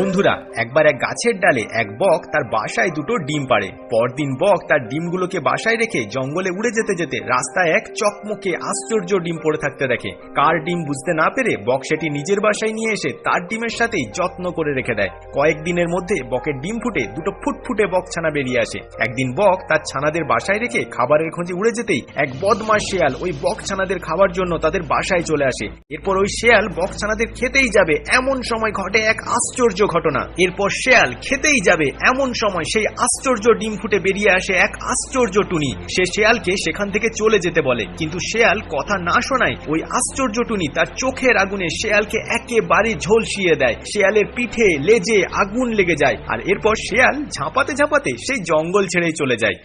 বন্ধুরা, একবার এক গাছের ডালে এক বক তার বাসায় দুটো ডিম পাড়ে। পরদিন বক তার ডিমগুলোকে বাসায় রেখে জঙ্গলে উড়ে যেতে যেতে রাস্তায় এক চকমকে আশ্চর্য ডিম পড়ে থাকতে দেখে। কার ডিম বুঝতে না পেরে বক সেটি নিজের বাসায় নিয়ে এসে তার ডিমের সাথেই যত্ন করে রেখে দেয়। কয়েকদিনের মধ্যে বকের ডিম ফুটে দুটো ফুটফুটে বক ছানা বেরিয়ে আসে। একদিন বক তার ছানাদের বাসায় রেখে খাবারের খোঁজে উড়ে যেতেই এক বদমাস শেয়াল ওই বক ছানাদের খাবার জন্য তাদের বাসায় চলে আসে। এরপর ওই শেয়াল বক ছানাদের খেতেই যাবে। এমন সময় ঘটে এক আশ্চর্য ঘটনা। এরপর শেয়াল খেতেই যাবে এমন সময় সেই আশ্চর্য ডিম ফুটে বেরিয়ে আসে এক আশ্চর্য টুনি। সে শেয়ালকে সেখান থেকে চলে যেতে বলে। কিন্তু শেয়াল কথা না শোনায় ওই আশ্চর্য টুনি তার চোখের আগুনে শেয়ালকে একেবারে ঝলসিয়ে দেয়। শেয়ালের পিঠে, লেজে আগুন লেগে যায়। আর এরপর শেয়াল ঝাঁপাতে ঝাঁপাতে সেই জঙ্গল ছেড়েই চলে যায়।